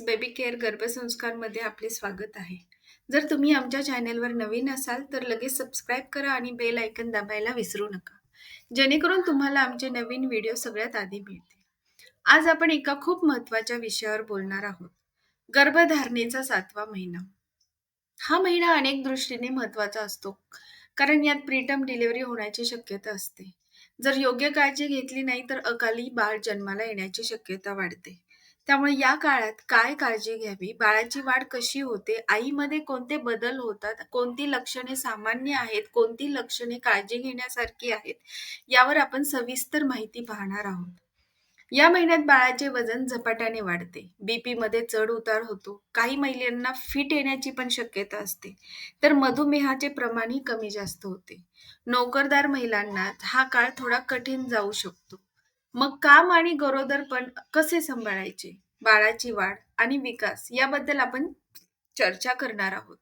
Baby care गर्भसंस्कारमध्ये आपले स्वागत आहे. जर तुम्ही आमच्या चॅनेलवर नवीन असाल तर लगेच सबस्क्राईब करा आणि बेल ऐकन दाबायला विसरू नका. जेणेकरून तुम्हाला आमचे नवीन व्हिडिओ सगळ्यात आधी मिळतील. आज आपण एका खूप महत्त्वाच्या विषयावर बोलणार आहोत. गर्भधारणेचा सातवा महिना. हा महिना अनेक दृष्टीने महत्त्वाचा असतो कारण यात प्रीटम डिलिव्हरी होण्याची शक्यता असते. जर योग्य काळजी घेतली नाही तर अकाली बाळ जन्माला येण्याची शक्यता वाढते. त्यामुळे या काळात काय काळजी घ्यावी? बाळाची वाढ कशी होते? आईमध्ये कोणते बदल होतात? कोणती लक्षणे सामान्य आहेत? कोणती लक्षणे काळजी घेण्यासारखी आहेत? यावर आपण सविस्तर माहिती पाहणार आहोत. या महिन्यात बाळाचे वजन झपाट्याने वाढते. बीपी मध्ये चढ उतार होतो. काही महिलांना फिट येण्याची पण शक्यता असते. तर मधुमेहाचे प्रमाणही कमी जास्त होते. नोकरदार महिलांना हा काळ थोडा कठीण जाऊ शकतो. मग काम आणि गरोदरपण कसे सांभाळायचे? बाळाची वाढ आणि विकास याबद्दल आपण चर्चा करणार आहोत.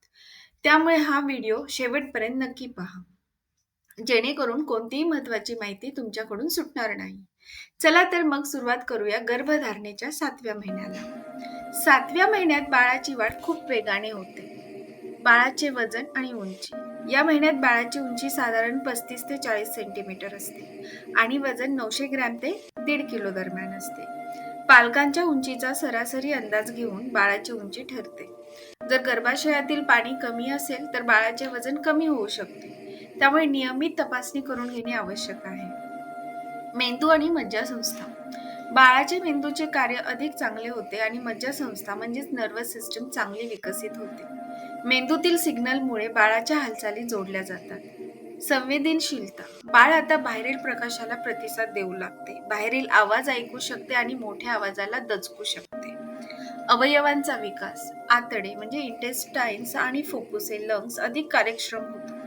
त्यामुळे हा व्हिडिओ शेवटपर्यंत नक्की पहा. जेणेकरून कोणतीही महत्वाची माहिती तुमच्याकडून सुटणार नाही. चला तर मग सुरुवात करूया गर्भधारणेच्या सातव्या महिन्याला. सातव्या महिन्यात बाळाची वाढ खूप वेगाने होते. बाळाचे वजन आणि उंची. या महिन्यात बाळाची उंची साधारण पस्तीस ते चाळीस सेंटीमीटर असते आणि वजन नऊशे ग्रॅम ते दीड किलो दरम्यान असते. पालकांच्या उंचीचा सरासरी अंदाज घेऊन बाळाची उंची ठरते. जर गर्भाशयातील पाणी कमी असेल तर बाळाचे वजन कमी होऊ शकते. त्यामुळे नियमित तपासणी करून घेणे आवश्यक आहे. मेंदू आणि मज्जासंस्था बाळाचे मेंदूचे कार्य अधिक चांगले होते आणि मज्जासंस्था म्हणजेच नर्वस सिस्टम चांगली विकसित होते. मेंदूतील सिग्नलमुळे बाळाच्या हालचाली जोडल्या जातात. संवेदनशीलता. बाळ आता बाहेरील प्रकाशाला प्रतिसाद देऊ लागते. बाहेरील आवाज ऐकू शकते आणि मोठ्या आवाजाला दचकू शकते. अवयवांचा विकास. आतडे म्हणजे इंटेस्टाईन्स आणि फोकुसे लंग्स अधिक कार्यक्षम होतात.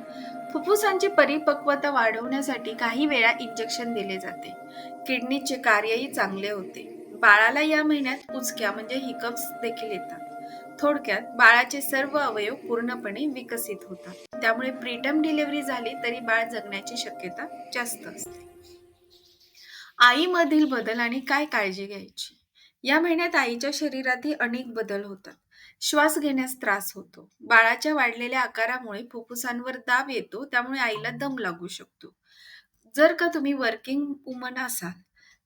फुफ्फुसांची परिपक्वता वाढवण्यासाठी काही वेळा इंजेक्शन दिले जाते. किडनीचे कार्यही चांगले होते. बाळाला या महिन्यात उचक्या म्हणजे हिकप्स देखील येतात. थोडक्यात बाळाचे सर्व अवयव पूर्णपणे विकसित होतात. त्यामुळे प्रीटम डिलिव्हरी झाली तरी बाळ जगण्याची शक्यता जास्त असते. आईमधील बदल आणि काय काळजी घ्यायची? या महिन्यात आईच्या शरीरातही अनेक बदल होतात. श्वास घेण्यास त्रास होतो. बाळाच्या वाढलेल्या आकारामुळे फुफ्फुसांवर दाब येतो त्यामुळे आईला दम लागू शकतो. जर का तुम्ही वर्किंग वुमन असाल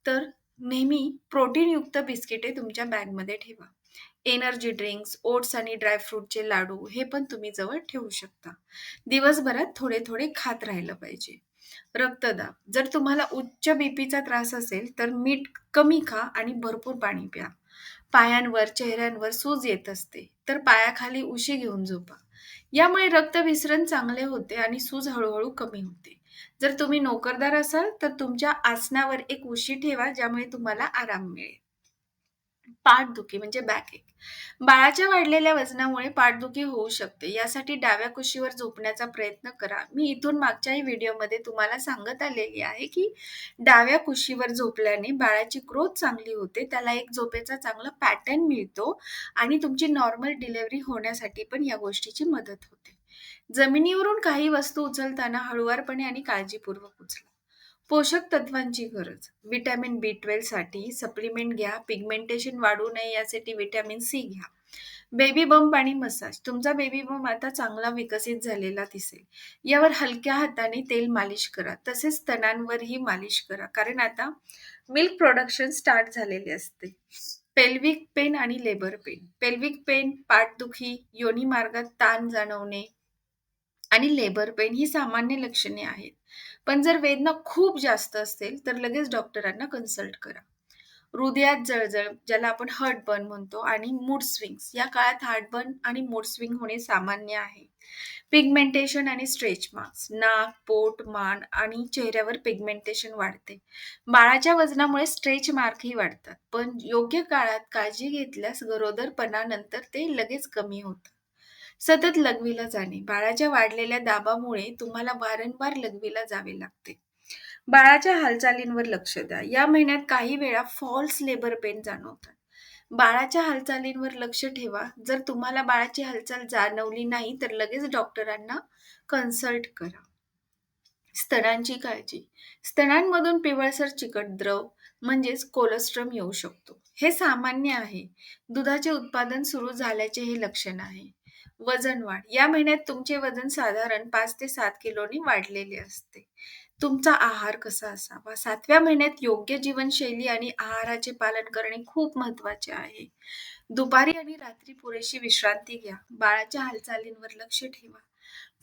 तर नेहमी प्रोटीनयुक्त बिस्किटे तुमच्या बॅगमध्ये ठेवा. एनर्जी ड्रिंक्स ओट्स आणि ड्रायफ्रूटचे लाडू हे पण तुम्ही जवळ ठेवू शकता. दिवसभरात थोडे थोडे खात राहिलं पाहिजे. रक्तदाब. जर तुम्हाला उच्च बीपीचा त्रास असेल तर मीठ कमी खा आणि भरपूर पाणी प्या. पायांवर चेहऱ्यांवर सूज येत असते तर पायाखाली उशी घेऊन झोपा. यामुळे रक्त विसरण चांगले होते आणि सूज हळूहळू कमी होते. जर तुम्ही नोकरदार असाल तर तुमच्या आसनावर एक उशी ठेवा ज्यामुळे तुम्हाला आराम मिळेल. पाठदुखी म्हणजे बॅक एक बाळाच्या वाढलेल्या वजनामुळे पाठदुखी होऊ शकते. यासाठी डाव्या कुशीवर झोपण्याचा प्रयत्न करा. मी इथून मागच्याही व्हिडिओमध्ये तुम्हाला सांगत आलेली आहे की डाव्या कुशीवर झोपल्याने बाळाची ग्रोथ चांगली होते. त्याला एक झोपेचा चांगला पॅटर्न मिळतो आणि तुमची नॉर्मल डिलिव्हरी होण्यासाठी पण या गोष्टीची मदत होते. जमिनीवरून काही वस्तू उचलताना हळुवारपणे आणि काळजीपूर्वक उचला. पोषक तत्वांची गरज. विटॅमिन बी साठी सप्लिमेंट घ्या पिगमेंटेशन वाढू नये यासाठी विटॅमिन सी घ्या. बेबी बंप आणि मसाज तुमचा बेबी बंप आता चांगला विकसित झालेला दिसेल. यावर हलक्या हाताने तेल मालिश करा. तसेच स्तनांवरही मालिश करा. कारण आता मिल्क प्रोडक्शन स्टार्ट झालेले असते. पेल्विक पेन आणि लेबर पेन पेल्विक पेन पाठदुखी योनी मार्गात ताण जाणवणे आणि लेबर पेन ही सामान्य लक्षणे आहेत. पण जर वेदना खूप जास्त असेल तर लगेच डॉक्टरांना कन्सल्ट करा. हृदयात जळजळ ज्याला आपण हार्ट बर्न म्हणतो आणि मूड स्विंग्स या काळात हार्ट बर्न आणि मूड स्विंग होणे सामान्य आहे. पिगमेंटेशन आणि स्ट्रेच मार्क्स नाक पोट मान आणि चेहऱ्यावर पिगमेंटेशन वाढते. बाळाच्या वजनामुळे स्ट्रेच मार्कही वाढतात. पण योग्य काळात काळजी घेतल्यास गरोदरपणानंतर ते लगेच कमी होतात सतत लघवीला जाणे. बाळाच्या वाढलेल्या दाबामुळे तुम्हाला वारंवार लघवीला जावे लागते. बाळाच्या हालचालींवर लक्ष द्या. या महिन्यात काही वेळा फॉल्स लेबर पेन जाणवतात. बाळाच्या हालचालींवर लक्ष ठेवा. जर तुम्हाला बाळाची हालचाल जाणवली नाही तर लगेच डॉक्टरांना कन्सल्ट करा. स्तनांची काळजी. स्तनांमधून पिवळसर चिकट द्रव म्हणजेच कोलेस्ट्रम येऊ शकतो. हे सामान्य आहे. दुधाचे उत्पादन सुरू झाल्याचे हे लक्षण आहे. वजन वाढ या महिन्यात तुमचे वजन साधारण पाच ते सात किलोनी वाढलेले असते. तुमचा आहार कसा असावा? सातव्या महिन्यात योग्य जीवनशैली आणि आहाराचे पालन करणे खूप महत्त्वाचे आहे. दुपारी आणि रात्री पुरेशी विश्रांती घ्या. बाळाच्या हालचालींवर लक्ष ठेवा.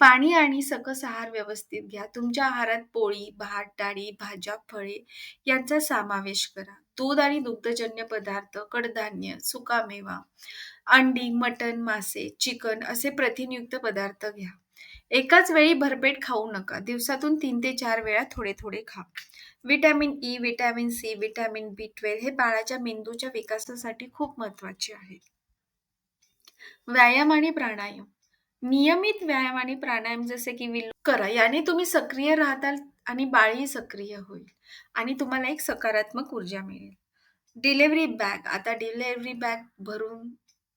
पाणी आणि सकस आहार व्यवस्थित घ्या. तुमच्या आहारात पोळी, भात, डाळी, भाज्या, फळे यांचा समावेश करा. दूध आणि दुग्धजन्य पदार्थ, कडधान्य, सुकामेवा, अंडी, मटण, मासे, चिकन असे प्रथिनयुक्त पदार्थ घ्या. एकाच वेळी भरपेट खाऊ नका. दिवसातून तीन ते चार वेळा थोडे थोडे खा. Vitamin E, vitamin C, vitamin B twelve हे बाळाच्या मेंदूच्या विकासासाठी खूप महत्त्वाचे आहे. व्यायाम आणि प्राणायाम नियमित व्यायाम आणि प्राणायाम जसे की विल करा. याने तुम्ही सक्रिय राहताल आणि बाळही सक्रिय होईल आणि तुम्हाला एक सकारात्मक ऊर्जा मिळेल. डिलेवरी बॅग आता डिलेवरी बॅग भरून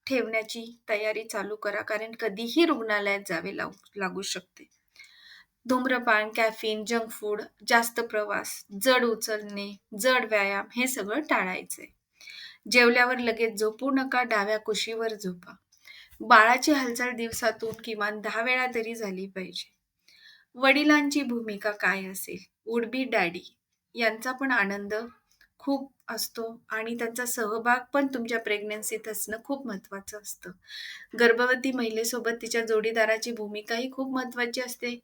ठेवण्याची तयारी चालू करा कारण कधीही रुग्णालयात जावे लागू लागू शकते. धूम्रपान, कॅफिन, जंक फूड, जास्त प्रवास, जड उचलणे, जड व्यायाम हे सगळं टाळायचे जेवल्यावर लगेच झोपू नका. डाव्या कुशीवर झोपा. बाळाची हालचाल दिवसातून किमान दहा वेळा तरी झाली पाहिजे. वडिलांची भूमिका काय असेल? वुड बी डॅडी यांचा पण आनंद खूप असतो आणि त्यांचा सहभाग पण तुमच्या प्रेग्नन्सीत असणं खूप महत्त्वाचं असतं. गर्भवती महिलेसोबत तिच्या जोडीदाराची भूमिकाही खूप महत्त्वाची असते.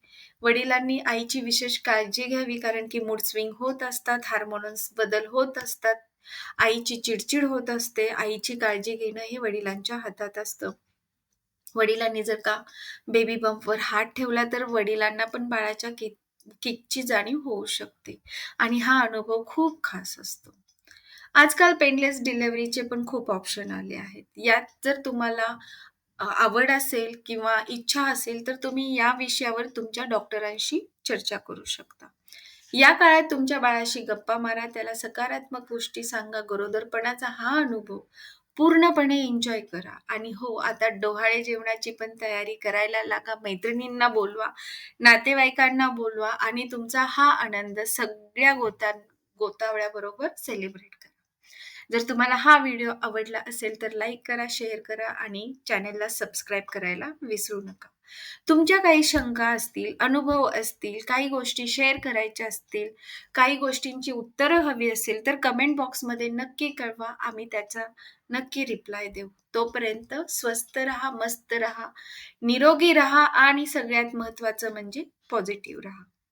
वडिलांनी आईची विशेष काळजी घ्यावी कारण की मूड स्विंग होत असतात, हार्मोन्स बदल होत असतात, आईची चिडचिड होत असते. आईची काळजी घेणं हे वडिलांच्या हातात असतं. वडिलांनी जर का बेबी बंपवर हात ठेवला तर वडिलांना पण बाळाच्या किक किकची जाणीव होऊ शकते आणि हा अनुभव खूप खास असतो. आजकाल पेनलेस डिलेवरीचे पण खूप ऑप्शन आले आहेत. यात जर तुम्हाला आवड असेल किंवा इच्छा असेल तर तुम्ही या विषयावर तुमच्या डॉक्टरांशी चर्चा करू शकता. या काळात तुमच्या बाळाशी गप्पा मारा, त्याला सकारात्मक गोष्टी सांगा. गरोदरपणाचा हा अनुभव पूर्णपणे एन्जॉय करा आणि हो आता डोहाळे जेवणाची पण तयारी करायला लागा. मैत्रिणींना बोलवा, नातेवाईकांना बोलवा आणि तुमचा हा आनंद सगळ्या गोता गोतावळ्याबरोबर सेलिब्रेट करा. जर तुम्हाला हा व्हिडिओ आवडला असेल तर लाईक करा, शेअर करा आणि चॅनेलला सबस्क्राईब करायला विसरू नका. तुमच्या काही शंका असतील, अनुभव असतील, काही गोष्टी शेअर करायच्या असतील, काही गोष्टींची उत्तरं हवी असेल तर कमेंट बॉक्समध्ये नक्की कळवा. आम्ही त्याचा नक्की रिप्लाय देऊ. तोपर्यंत स्वस्त रहा, मस्त रहा, निरोगी रहा आणि सगळ्यात महत्वाचं म्हणजे पॉझिटिव्ह रहा.